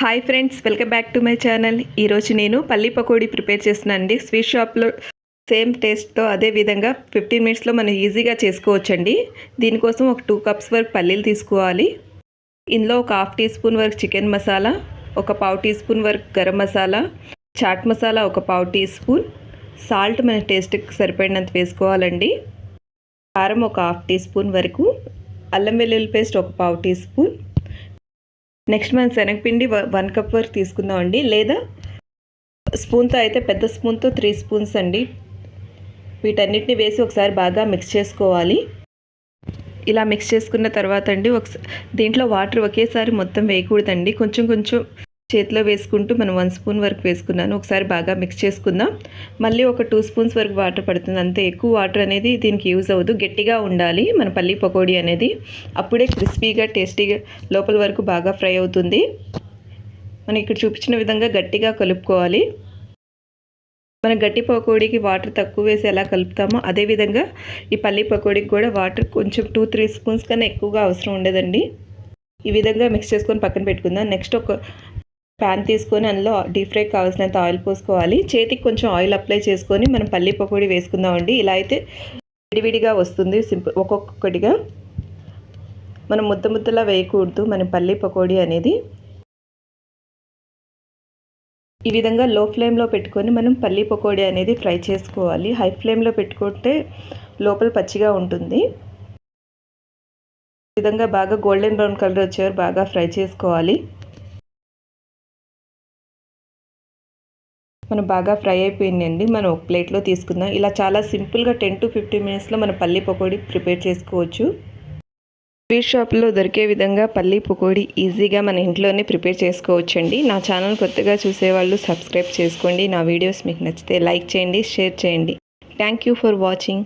Hi friends welcome back to my channel ఈరోజు నేను palli pakodi prepare చేస్తున్నాను అండి స్వీట్ షాప్లో సేమ్ టేస్ట్తో అదే విధంగా ఫిఫ్టీన్ మినిట్స్లో మనం ఈజీగా చేసుకోవచ్చండి. దీనికోసం ఒక టూ కప్స్ వరకు పల్లీలు తీసుకోవాలి. ఇందులో ఒక హాఫ్ టీ స్పూన్ వరకు చికెన్ మసాలా ఒక పావు టీ స్పూన్ వరకు గరం మసాలా చాట్ మసాలా ఒక పావు టీ స్పూన్ సాల్ట్ మన టేస్ట్కి సరిపడినంత వేసుకోవాలండి. కారం ఒక హాఫ్ టీ స్పూన్ వరకు అల్లం వెల్లుల్లి పేస్ట్ ఒక పావు టీ స్పూన్ నెక్స్ట్ మనం శనగపిండి వన్ కప్ వరకు తీసుకుందామండి. లేదా స్పూన్తో అయితే పెద్ద స్పూన్తో త్రీ స్పూన్స్ అండి. వీటన్నిటిని వేసి ఒకసారి బాగా మిక్స్ చేసుకోవాలి. ఇలా మిక్స్ చేసుకున్న తర్వాత అండి ఒక దీంట్లో వాటర్ ఒకేసారి మొత్తం వేయకూడదండి. కొంచెం కొంచెం చేతిలో వేసుకుంటూ మనం వన్ స్పూన్ వరకు వేసుకున్నాను. ఒకసారి బాగా మిక్స్ చేసుకుందాం. మళ్ళీ ఒక టూ స్పూన్స్ వరకు వాటర్ పడుతుంది. అంతే ఎక్కువ వాటర్ అనేది దీనికి యూజ్ అవ్వదు. గట్టిగా ఉండాలి మన పల్లి పకోడీ అనేది. అప్పుడే క్రిస్పీగా టేస్టీగా లోపల వరకు బాగా ఫ్రై అవుతుంది. మనం ఇక్కడ చూపించిన విధంగా గట్టిగా కలుపుకోవాలి. మన గట్టి పకోడీకి వాటర్ తక్కువ వేసి ఎలా కలుపుతామో అదేవిధంగా ఈ పల్లి పకోడీకి కూడా వాటర్ కొంచెం టూ త్రీ స్పూన్స్ కన్నా ఎక్కువగా అవసరం ఉండదండి. ఈ విధంగా మిక్స్ చేసుకొని పక్కన పెట్టుకుందాం. నెక్స్ట్ ఒక ప్యాన్ తీసుకొని అందులో డీప్ ఫ్రై కావాల్సినంత ఆయిల్ పోసుకోవాలి. చేతికి కొంచెం ఆయిల్ అప్లై చేసుకొని మనం పల్లి పకోడీ వేసుకుందామండి. ఇలా అయితే విడివిడిగా వస్తుంది. సింపుల్ ఒక్కొక్కటిగా మనం ముద్ద ముద్దలా వేయకూడదు. మన పల్లి పకోడీ అనేది ఈ విధంగా లో ఫ్లేమ్లో పెట్టుకొని మనం పల్లి పకోడీ అనేది ఫ్రై చేసుకోవాలి. హై ఫ్లేమ్లో పెట్టుకుంటే లోపల పచ్చిగా ఉంటుంది. ఈ విధంగా బాగా గోల్డెన్ బ్రౌన్ కలర్ వచ్చేవారు బాగా ఫ్రై చేసుకోవాలి. మనం బాగా ఫ్రై అయిపోయిందండి. మనం ఒక ప్లేట్లో తీసుకుందాం. ఇలా చాలా సింపుల్గా టెన్ టు ఫిఫ్టీన్ మినిట్స్లో మనం పల్లి పకోడీ ప్రిపేర్ చేసుకోవచ్చు. స్వీట్ షాప్లో దొరికే విధంగా పల్లి పకోడీ ఈజీగా మన ఇంట్లోనే ప్రిపేర్ చేసుకోవచ్చండి. నా ఛానల్ కొత్తగా చూసేవాళ్ళు సబ్స్క్రైబ్ చేసుకోండి. నా వీడియోస్ మీకు నచ్చితే లైక్ చేయండి షేర్ చేయండి. Thank you for watching.